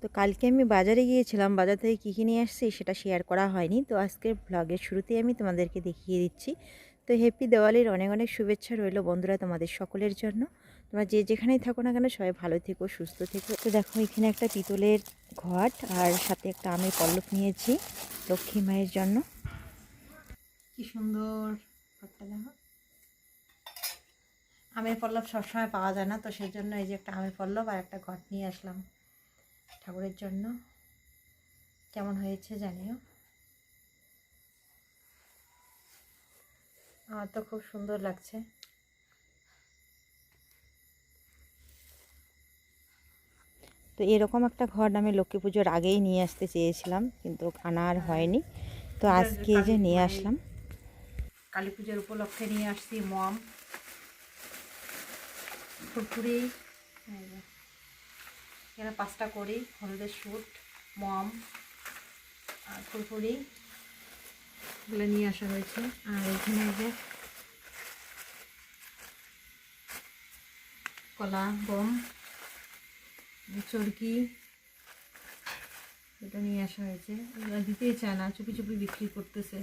তো কালকে আমি বাজারে গিয়েছিলাম, বাজার থেকে কী কী নিয়ে আসছি সেটা শেয়ার করা হয়নি। তো আজকের ব্লগের শুরুতেই আমি তোমাদেরকে দেখিয়ে দিচ্ছি। তো হ্যাপি দেওয়ালির অনেক অনেক শুভেচ্ছা রইল বন্ধুরা তোমাদের সকলের জন্য। তোমরা যে যেখানেই থাকো না কেন সবাই ভালো থেকো, সুস্থ থেকো। তো দেখো এখানে একটা পিতলের ঘট আর সাথে একটা আমের পল্লব নিয়েছি লক্ষ্মী মায়ের জন্য। কি সুন্দর আমের পল্লব সবসময় পাওয়া যায় না, তো সেই জন্য এই যে একটা আমের পল্লব আর একটা ঘট নিয়ে আসলাম। ঠাকুরের জন্য। কেমন হয়েছে জানিও। আমার তো খুব সুন্দর লাগছে। তো এরকম একটা ঘট আমি লক্ষ্মী পুজোর আগেই নিয়ে আসতে চেয়েছিলাম কিন্তু আনা আর হয়নি। তো আজকে এই যে নিয়ে আসলাম। কালী পুজোর উপলক্ষে নিয়ে আসছি মম। ফুরফুরি। এখানে পাঁচটা করি, হলুদের স্যুট, মম, আর ফুরফুরি এগুলো নিয়ে আসা হয়েছে। আর এখানে যে কলা, গম চরকি, এটা নিয়ে আসা হয়েছে। এগুলো দিতেই চায় না, চুপি চুপি বিক্রি করতেছে।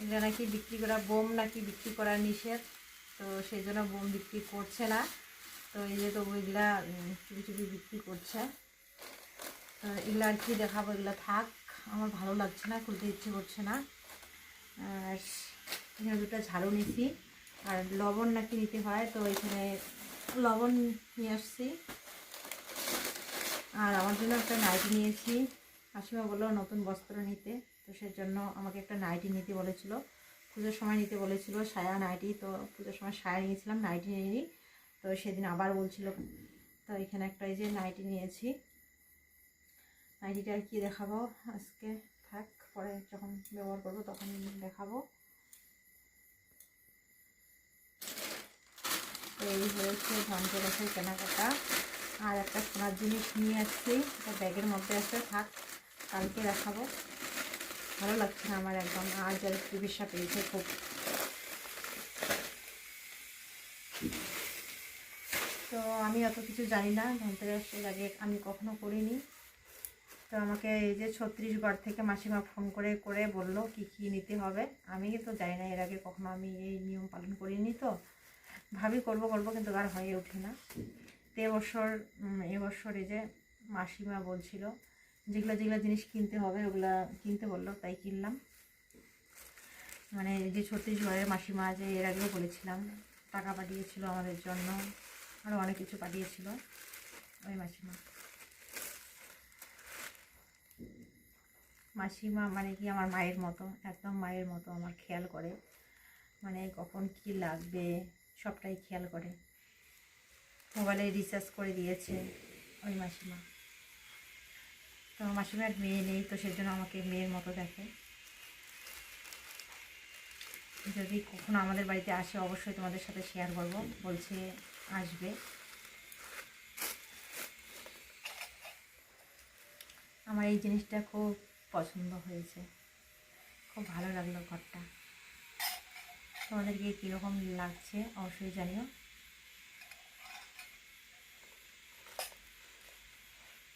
এগুলো নাকি বিক্রি করা বোম নাকি বিক্রি করা নিষেধ, তো সেই জন্য বোম বিক্রি করছে না। তো এই যে তো ওইগুলা উম, চুপি চুপি বিক্রি করছে। তো এগুলো আর কি দেখাবো এগুলো থাক। আমার ভালো লাগছে না খুলতে ইচ্ছে করছে না। আর এখানে দুটো ঝাড়ু নিছি। আর লবণ নাকি নিতে হয় তো এখানে লবণ নিয়ে আসছি। আর আমার জন্য একটা নাইটি নিয়েছি। হাসিমা বলল নতুন বস্ত্র নিতে তো সেজন্য আমাকে একটা নাইটি নিতে বলেছিল। পুজোর সময় নিতে বলেছিল সায়া নাইটি। তো পুজোর সময় সায়া নিয়েছিলাম নাইটি নিয়ে তো সেদিন আবার বলছিল, তো এখানে একটা এই যে নাইটি নিয়েছি। নাইটিটা আর কি দেখাবো? আজকে থাক, পরে যখন ব্যবহার করব তখন দেখাবো। এই হয়েছে ধনতেরাসের কেনাকাটা। আর একটা সোনার জিনিস নিয়ে আসছি, এটা ব্যাগের মধ্যে আছে, থাক, কালকে দেখাবো। ভালো লাগছে না আমার একদম, আর যার চিকিৎসা পেয়েছে খুব। তো আমি অত কিছু জানি না। ধনতেরাসের আগে আমি কখনো করিনি। তো আমাকে এই যে ছত্রিশগড় থেকে মাসিমা ফোন করে করে বলল কি কি নিতে হবে। আমি তো জানি না, এর আগে কখনো আমি এই নিয়ম পালন করিনি তো। ভাবি করব করব, কিন্তু আর হয়ে ওঠে না। তো এবছর এবছর এই যে মাসিমা বলছিল, যেগুলো যেগুলো জিনিস কিনতে হবে, ওগুলা কিনতে বলল, তাই কিনলাম। মানে যে ছত্তিশগড়ের মাসিমা যে এর আগেও বলেছিলাম, টাকা পাঠিয়েছিল আমাদের জন্য। আরও অনেক কিছু পাঠিয়েছিল ওই মাসিমা। মাসিমা মানে কি আমার মায়ের মতো, একদম মায়ের মতো আমার খেয়াল করে। মানে কখন কি লাগবে, সবটাই খেয়াল করে। মোবাইলে রিচার্জ করে দিয়েছে ওই মাসিমা। তো মাসিমার মেয়ে নেই, তো সেজন্য আমাকে মেয়ের মতো দেখে। যদি কখনো আমাদের বাড়িতে আসে, অবশ্যই তোমাদের সাথে শেয়ার করব। বলছে আসবে। আমার এই জিনিসটা খুব পছন্দ হয়েছে। খুব ভালো লাগল ঘরটা। তোমাদেরকে কীরকম লাগছে অবশ্যই জানিও।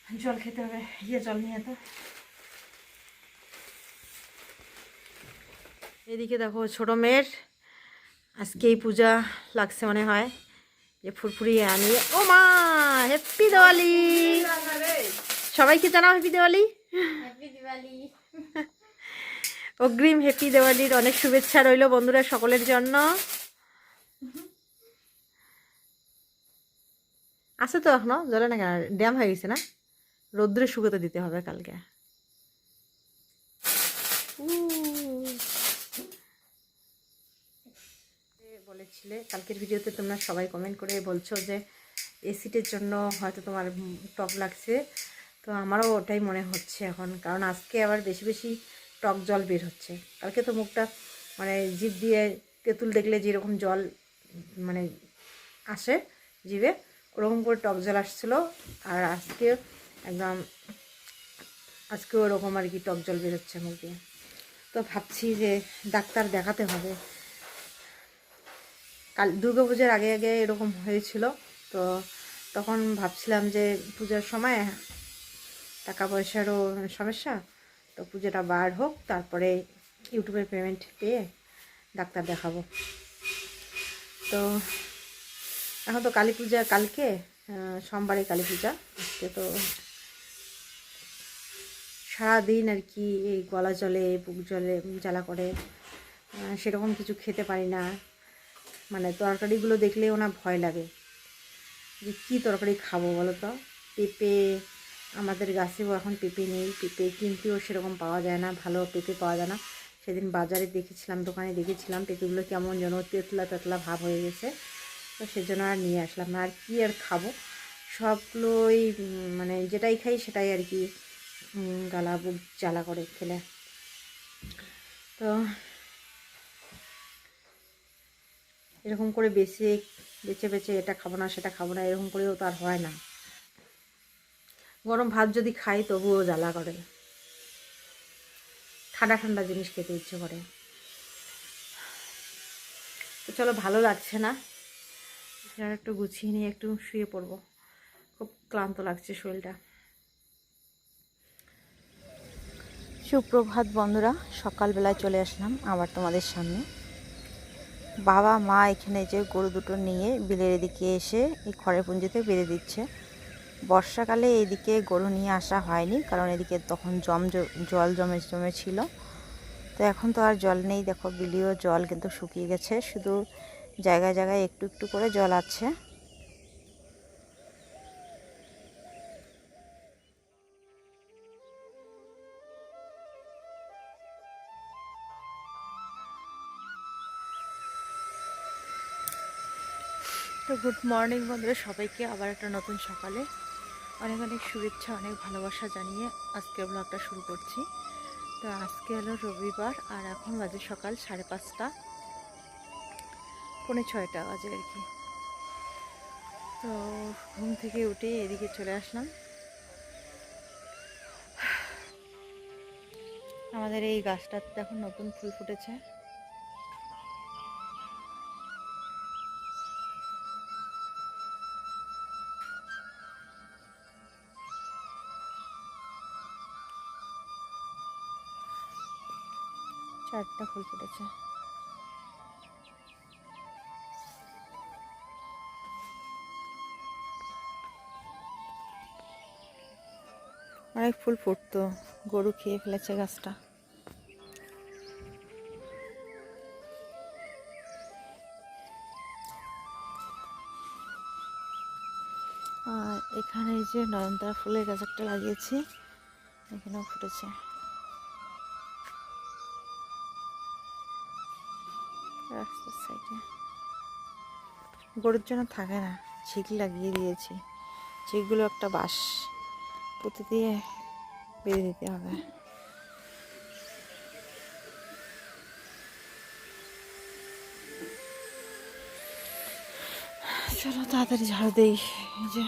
জল খেতে হবে ইয়ে জল নিয়ে তো এদিকে দেখো ছোট মেয়ের আজকেই পূজা লাগছে মনে হয়। যে ফুরফুরি আমি ও মা হ্যাপি দিওয়ালি সবাইকে জানাও হ্যাপি দিওয়ালি অগ্রিম হ্যাপি দিওয়ালির অনেক শুভেচ্ছা রইল বন্ধুরা সকলের জন্য। আছে তো এখনও? জলে না ড্যাম হয়ে গেছে না? রৌদ্রে শুকোতে দিতে হবে কালকে। বলেছিলে কালকের ভিডিওতে তোমরা সবাই কমেন্ট করে বলছো যে এসিটের জন্য হয়তো তোমার টক লাগছে। তো আমারও ওটাই মনে হচ্ছে এখন, কারণ আজকে আবার বেশি বেশি টক জল বের হচ্ছে। কালকে তো মুখটা মানে জিভ দিয়ে তেঁতুল দেখলে যেরকম জল মানে আসে জিভে, ওরকম করে টক জল আসছিল। আর আজকে একদম আজকে ওরকম আর কি টক জল বেরোচ্ছে মুখ। দিয়ে তো ভাবছি যে ডাক্তার দেখাতে হবে। কাল পুজোর আগে আগে এরকম হয়েছিল। তো তখন ভাবছিলাম যে পূজার সময় টাকা পয়সারও সমস্যা, তো পুজোটা বার হোক, তারপরে ইউটিউবের পেমেন্ট পেয়ে ডাক্তার দেখাবো। তো এখন তো কালী পূজা কালকে সোমবারে কালী পূজা, আজকে তো সারাদিন আর কি এই গলা জলে, বুক জলে, জ্বালা করে সেরকম কিছু খেতে পারি না। মানে তরকারিগুলো দেখলেও না ভয় লাগে। যে কী তরকারি খাব বলো তো? পেঁপে আমাদের গাছেও এখন পেঁপে নেই। পেঁপে কিনতেও সেরকম পাওয়া যায় না, ভালো পেঁপে পাওয়া যায় না। সেদিন বাজারে দেখেছিলাম, দোকানে দেখেছিলাম, পেঁপেগুলো কেমন যেন তেতলা তেতলা ভাব হয়ে গেছে। তো সেজন্য আর নিয়ে আসলাম আর কি আর খাব? সবগুলোই মানে যেটাই খাই সেটাই আর কি গালা বুক জ্বালা করে খেলে। তো এরকম করে বেছে বেছে বেছে এটা খাব না, সেটা খাব না, এরকম করেও তো আর হয় না। গরম ভাত যদি খাই তবুও জ্বালা করে। ঠান্ডা ঠান্ডা জিনিস খেতে ইচ্ছে করে। তো চলো, ভালো লাগছে না। এবার একটু গুছিয়ে নিয়ে একটু শুয়ে পড়ব। খুব ক্লান্ত লাগছে শরীরটা। সুপ্রভাত বন্ধুরা, সকালবেলায় চলে আসলাম আবার তোমাদের সামনে। বাবা, মা এখানে যে গরু দুটো নিয়ে বিলের এদিকে এসে এই খড়ের পুঞ্জিতে বেঁধে দিচ্ছে। বর্ষাকালে এইদিকে গরু নিয়ে আসা হয়নি, কারণ এদিকে তখন জম জল জমে জমে ছিল। তো এখন তো আর জল নেই। দেখো, বিলিও জল কিন্তু শুকিয়ে গেছে। শুধু জায়গায় জায়গায় একটু একটু করে জল আছে। তো গুড মর্নিং বন্ধুরা, সবাইকে আবার একটা নতুন সকালে। অনেক অনেক শুভেচ্ছা, অনেক ভালোবাসা জানিয়ে আজকে ব্লগটা শুরু করছি। তো আজকে হলো রবিবার আর এখন বাজে সকাল সাড়ে পাঁচটা, পৌনে ছয়টা বাজে আর কি। তো ঘুম থেকে উঠে এদিকে চলে আসলাম। আমাদের এই গাছটাতে এখন নতুন ফুল ফুটেছে। চারটা ফুল ফুটেছে। অনেক ফুল ফুটতো, গরু খেয়ে ফেলেছে গাছটা। আর এখানে এই যে নয়নতারা ফুলের গাছ একটা লাগিয়েছি, এখানেও ফুটেছে। রাস্তার সাইডে গরুর জন্য থাকে না ঝিক লাগিয়ে দিয়েছি। ঝিকগুলো একটা বাঁশ, পুঁতে দিয়ে বেঁধে দিতে হবে। চলো তাড়াতাড়ি ঝাড়ু দেই, এই যে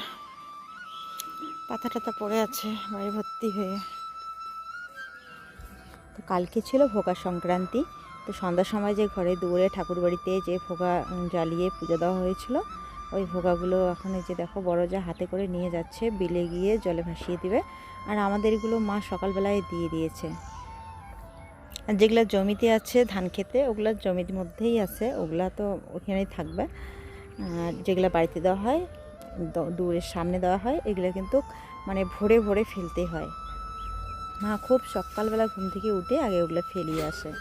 পাতা টাতা পড়ে আছে, বাড়ি ভর্তি হয়ে। তো কালকে ছিল ভোগা সংক্রান্তি তো সন্ধ্যার সময় যে ঘরে দুয়ারে ঠাকুর বাড়িতে যে ভোগা জ্বালিয়ে পুজো দেওয়া হয়েছিল, ওই ভোগাগুলো এখন এই যে দেখো বড় যা হাতে করে নিয়ে যাচ্ছে, বিলে গিয়ে জলে ভাসিয়ে দিবে। আর আমাদেরগুলো মা সকালবেলায় দিয়ে দিয়েছে। আর যেগুলো জমিতে আছে ধান খেতে, ওগুলো জমির মধ্যেই আছে, ওগুলা তো ওখানেই থাকবে। আর যেগুলো বাড়িতে দেওয়া হয় দূরের সামনে দেওয়া হয়, এগুলো কিন্তু মানে ভোরে ভোরে ফেলতে হয়। মা খুব সকালবেলা ঘুম থেকে উঠে আগে ওগুলো ফেলিয়ে আসে।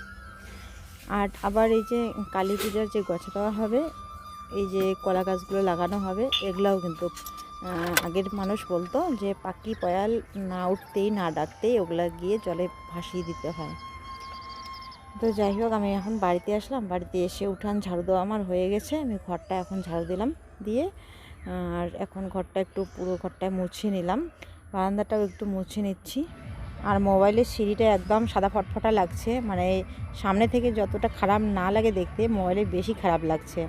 আর আবার এই যে কালী পূজার যে গছা দেওয়া হবে, এই যে কলা গাছগুলো লাগানো হবে, এগুলাও কিন্তু আগের মানুষ বলতো যে পাখি পয়াল না উঠতেই, না ডাকতেই ওগুলা গিয়ে জলে ভাসিয়ে দিতে হয়। তো যাই হোক, আমি এখন বাড়িতে আসলাম। বাড়িতে এসে উঠান ঝাড়ু দেওয়া আমার হয়ে গেছে। আমি ঘরটা এখন ঝাড়ু দিলাম দিয়ে, আর এখন ঘরটা একটু পুরো ঘরটা মুছিয়ে নিলাম। বারান্দাটাও একটু মুছে নিচ্ছি। আর মোবাইলের সিঁড়িটা একদম সাদা ফটফটা লাগছে। মানে সামনে থেকে যতটা খারাপ না লাগে দেখতে, মোবাইলে বেশি খারাপ লাগছে।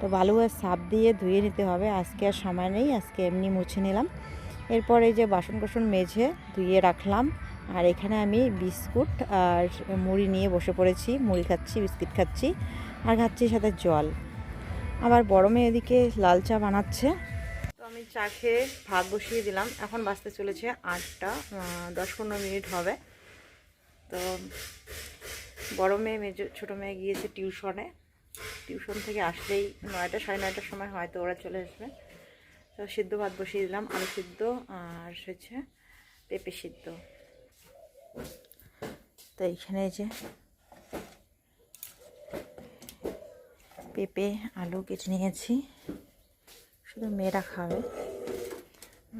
তো আর সাপ দিয়ে ধুয়ে নিতে হবে। আজকে আর সময় নেই, আজকে এমনি মুছে নিলাম। এরপর এই যে বাসন কোসন মেঝে ধুয়ে রাখলাম। আর এখানে আমি বিস্কুট আর মুড়ি নিয়ে বসে পড়েছি। মুড়ি খাচ্ছি, বিস্কিট খাচ্ছি আর খাচ্ছি সাথে জল। আবার বড় মেয়ে এদিকে লাল চা বানাচ্ছে। চা খেয়ে ভাত বসিয়ে দিলাম। এখন বাঁচতে চলেছে আটটা দশ পনেরো মিনিট হবে। তো বড়ো মেয়ে মেজো ছোটো মেয়ে গিয়েছে টিউশনে। টিউশন থেকে আসলেই নয়টা, সাড়ে নয়টার সময় হয়তো ওরা চলে আসবে। তো সিদ্ধ ভাত বসিয়ে দিলাম, আলু সিদ্ধ আর হচ্ছে পেঁপে সিদ্ধ। তো এইখানে যে পেঁপে, আলু কেটে নিয়েছি। শুধু মেয়েরা খাবে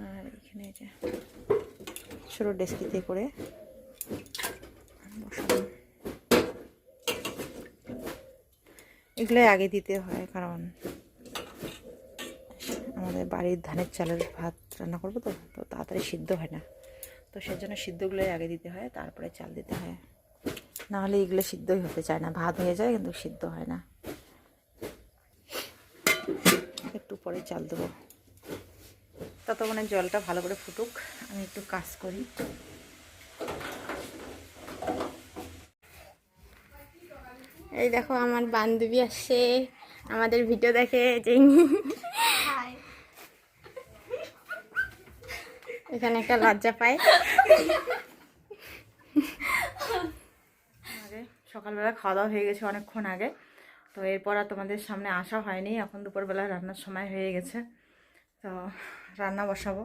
আর এখানে যে ছোটো ডেস্কিতে করে এগুলোই আগে দিতে হয়, কারণ আমাদের বাড়ির ধানের চালের ভাত রান্না করব তো তো তাড়াতাড়ি সিদ্ধ হয় না। তো সেজন্য সিদ্ধগুলোই আগে দিতে হয়, তারপরে চাল দিতে হয়। নাহলে এগুলো সিদ্ধই হতে চায় না, ভাত হয়ে যায় কিন্তু সিদ্ধ হয় না। একটু পরে চাল দেবো। ততক্ষণে জলটা ভালো করে ফুটুক আমি একটু কাজ করি। এই দেখো আমার বান্ধবী আসছে আমাদের ভিডিও দেখে যে এখানে একটা লজ্জা পায়। আগে সকালবেলা খাওয়া দাওয়া হয়ে গেছে অনেকক্ষণ আগে। তো এরপর আর তোমাদের সামনে আসা হয়নি। এখন দুপুরবেলা রান্নার সময় হয়ে গেছে। তো রান্না বসাবো।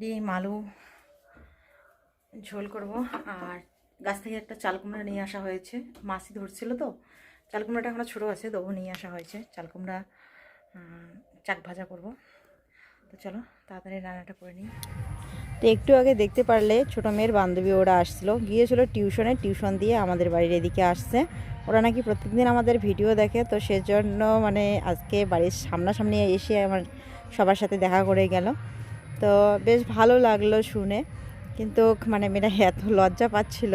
ডিম, আলু, ঝোল করব। আর গাছ থেকে একটা চাল কুমড়া নিয়ে আসা হয়েছে। মাছি ধরছিল তো। চাল কুমড়াটা এখনও ছোটো আছে, তবু নিয়ে আসা হয়েছে। চাল কুমড়া চাক ভাজা করব। তো চলো, তাড়াতাড়ি রান্নাটা করে নিই। তো একটু আগে দেখতে পারলে ছোটো মেয়ের বান্ধবী ওরা আসছিল। গিয়েছিল টিউশনে, টিউশন দিয়ে আমাদের বাড়ির এদিকে আসছে। ওরা নাকি প্রত্যেকদিন আমাদের ভিডিও দেখে, তো সেজন্য মানে আজকে বাড়ির সামনাসামনি এসে আমার সবার সাথে দেখা করে গেল। তো বেশ ভালো লাগল শুনে। কিন্তু মানে মেয়েরা এত লজ্জা পাচ্ছিল।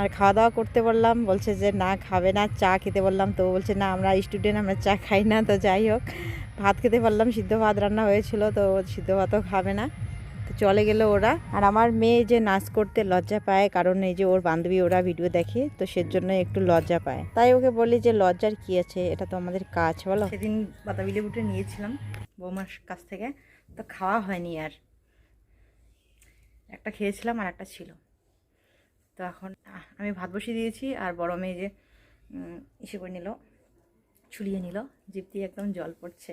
আর খাওয়া দাওয়া করতে বললাম, বলছে যে না, খাবে না, চা খেতে বললাম। তো বলছে, না, আমরা স্টুডেন্ট, আমরা চা খাই না, তো যাই হোক। ভাত খেতে পারলাম সিদ্ধ ভাত রান্না হয়েছিল, তো সিদ্ধ ভাতও খাবে না। চলে গেল ওরা। আর আমার মেয়ে যে নাচ করতে লজ্জা পায়, কারণ এই যে ওর বান্ধবী ওরা ভিডিও দেখে, তো সে সেজন্য একটু লজ্জা পায়। তাই ওকে বলি যে, লজ্জার কি আছে? এটা তো আমাদের কাজ, বলো? সেদিন বাতাবি লেবুটা নিয়েছিলাম বৌমার কাছ থেকে, তো খাওয়া হয়নি আর। একটা খেয়েছিলাম আর একটা ছিল। তো এখন আমি ভাত বসিয়ে দিয়েছি আর বড় মেয়ে যে ইসে করে নিল, ছুলিয়ে নিল জিপ দিয়ে একদম জল পড়ছে।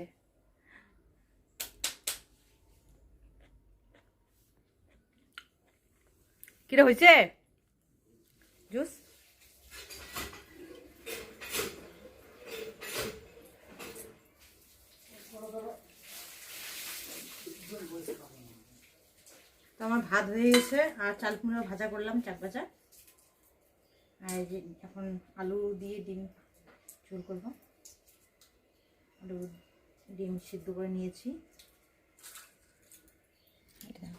কিরে হয়েছে জুস? আমার ভাত হয়ে গেছে, আর চাল কুমড়ো ভাজা করলাম, চাক ভাজা। আর এখন আলু দিয়ে ডিম ঝোল করব। আলু ডিম সিদ্ধ করে নিয়েছি এটা দাও।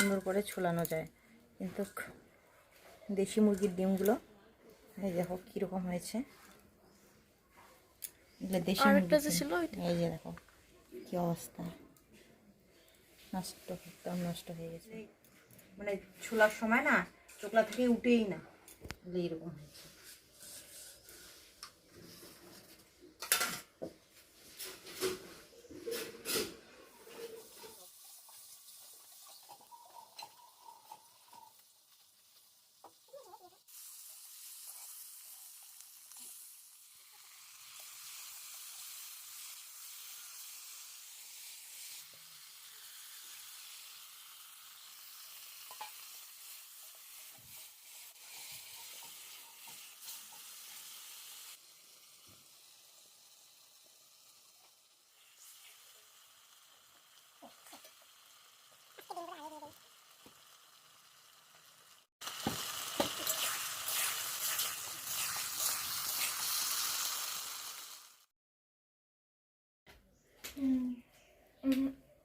সুন্দর করে ছোলানো যায়। কিন্তু দেশি মুরগির ডিমগুলো এই দেখো কীরকম হয়েছে। দেশি যে ছিল ওইটা। এই যে দেখো কী অবস্থা। নষ্ট একদম নষ্ট হয়ে গেছে। মানে ছোলার সময় না চোখলা থেকে উঠেই না। এরকম হয়েছে।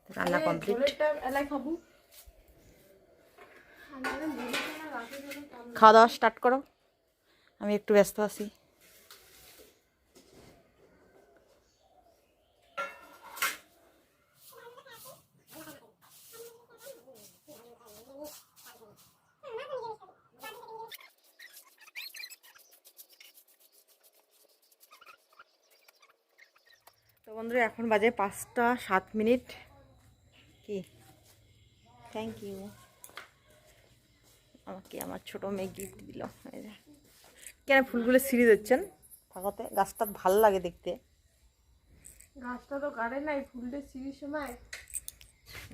রান্না কমপ্লিট খাওয়া দাওয়া স্টার্ট করো। আমি একটু ব্যস্ত আছি। তো বন্ধুরা এখন বাজে পাঁচটা সাত মিনিট। কি? থ্যাংক ইউ আমাকে আমার ছোট মেয়ে গিফট দিল। এই যে। কেন ফুলগুলো সিঁড়ি দিচ্ছেন থাকাতে গাছটা ভালো লাগে দেখতে। গাছটা তো কাটে নাই ফুলটা সিঁড়ির সময়।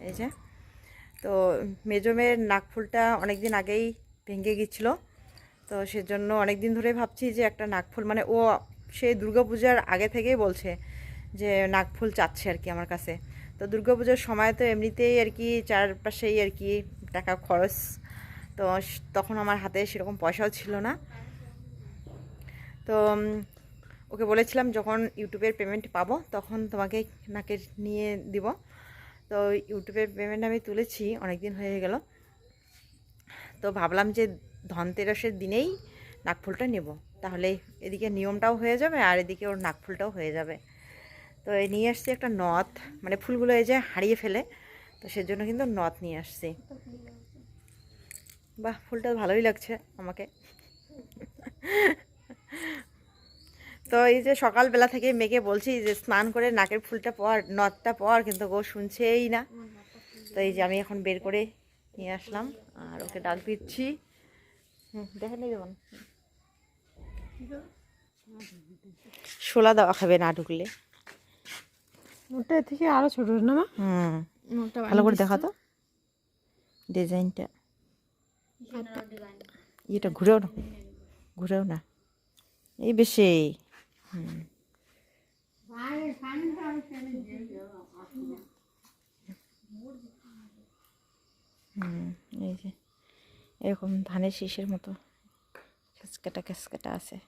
এই যে। তো মেজো মেয়ের নাক ফুলটা অনেক দিন আগেই ভেঙে গিয়েছিল তো সেজন্য অনেক দিন ধরে ভাবছি যে একটা নাকফুল মানে ও সে দুর্গাপূজার আগে থেকেই বলছে যে নাকফুল চাচ্ছে আর কি আমার কাছে। তো দুর্গাপুজোর সময় তো এমনিতেই আর কি চারপাশেই আর কি টাকা খরচ। তো তখন আমার হাতে সেরকম পয়সাও ছিল না। তো ওকে বলেছিলাম যখন ইউটিউবের পেমেন্ট পাবো তখন তোমাকে নাকে নিয়ে দিব। তো ইউটিউবের পেমেন্ট আমি তুলেছি অনেক দিন হয়ে গেল। তো ভাবলাম যে ধনতেরাসের দিনেই নাকফুলটা নেব। তাহলে এদিকে নিয়মটাও হয়ে যাবে আর এদিকে ওর নাকফুলটাও হয়ে যাবে। তো এই নিয়ে আসছি একটা নথ মানে ফুলগুলো এই যে হারিয়ে ফেলে তো সেজন্য কিন্তু নথ নিয়ে আসছি। বাহ ফুলটা ভালোই লাগছে আমাকে। তো এই যে সকালবেলা থেকে মেয়েকে বলছি যে স্নান করে নাকের ফুলটা পর নথটা পর কিন্তু গো শুনছেই না। তো এই যে আমি এখন বের করে নিয়ে আসলাম আর ওকে ডাক দিচ্ছি। দেখে নেই যেমন শোলা দেওয়া খাবে না ঢুকলে। ওটা এর থেকে আরও ছোট না মা? হুম। ভালো করে দেখা তো ডিজাইনটা। এটা ঘুরেও না। ঘুরেও না। এই বেশি। হুম। হুম এই যে। এরকম ধানের শীষের মতো খেসকাটা খেসকাটা আছে।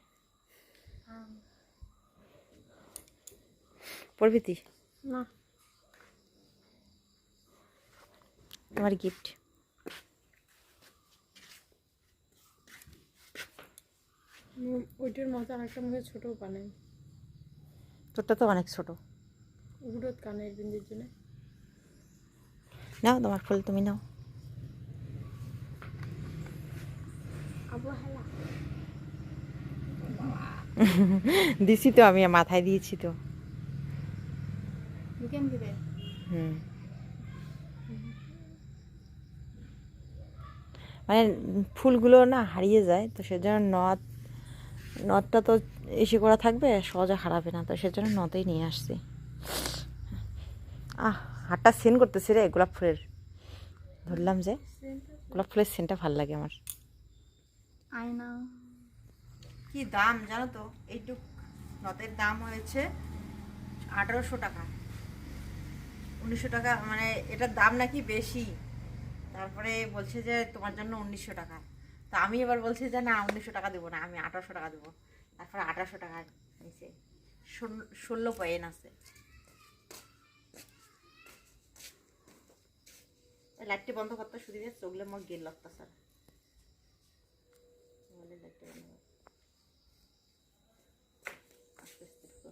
প্রভৃতি। না। তোমার গিফট ওইটার মতো আরেকটা মনে ছোট বানাই তোরটা তো অনেক ছোট। ওগুলো কানের বিন্দির জন্য। নাও তোমার ফুল তুমি নাও। দিছি তো আমি মাথায় দিয়েছি তো। দিবে হুম মানে ফুলগুলো না হারিয়ে যায় তো সেজন্য নদ নদটা তো এসে করা থাকবে সহজে হারাবে না তো সেজন্য নদেই নিয়ে আসছি। আহ হাতটা সেন করতেছে রে গোলাপ ফুলের। ধরলাম যে গোলাপ ফুলের সেনটা ভালো লাগে আমার। আয়না। কি দাম জানো তো? এইটুক নথের দাম হয়েছে আঠারোশো টাকা। উনিশশো টাকা মানে এটার দাম নাকি বেশি। তারপরে বলছে যে তোমার জন্য উনিশশো টাকা। তো আমি এবার বলছি যে না, উনিশশো টাকা দেবো না, আমি আঠারোশো টাকা দেবো। তারপরে আঠারোশো টাকা নিচে ষোলো পয়েন্ট আছে। লাইটটি বন্ধ করতে শুধু চোখলে মোট গেল লাগতা স্যার লাইটটি বন্ধ কর। আস্তে আস্তে ঢুকো।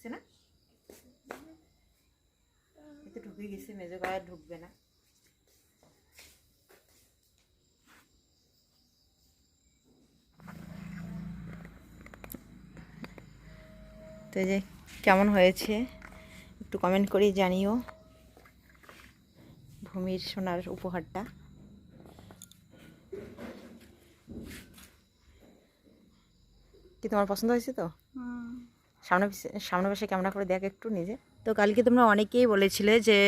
ঢুকছে না? এতে ঢুকে গেছে, মেজো গায়ে ঢুকবে না। তো যে কেমন হয়েছে, একটু কমেন্ট করে জানিও। ভূমির সোনার উপহারটা। কি তোমার পছন্দ হয়েছে তো? সামনে সামনে পাশে ক্যামেরা করে দেখ একটু নিজে। তো কালকে তোমরা অনেকেই বলেছিলে যে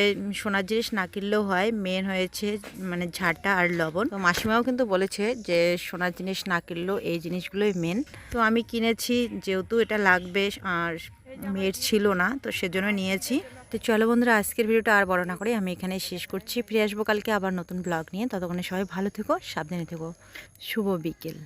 সোনার জিনিস না কিনলেও হয় মেন হয়েছে মানে ঝাঁটা আর লবণ। তো মাসিমাও কিন্তু বলেছে যে সোনার জিনিস না কিনলেও এই জিনিসগুলোই মেন তো আমি কিনেছি যেহেতু এটা লাগবে, আর মেয়ের ছিল না, তো সেজন্য নিয়েছি। তো চলো বন্ধুরা, আজকের ভিডিওটা আর বড় না করে আমি এখানে শেষ করছি। ফিরে আসব কালকে আবার নতুন ব্লগ নিয়ে। ততক্ষণে সবাই ভালো থেকো, সাবধানে থেকো। শুভ বিকেল।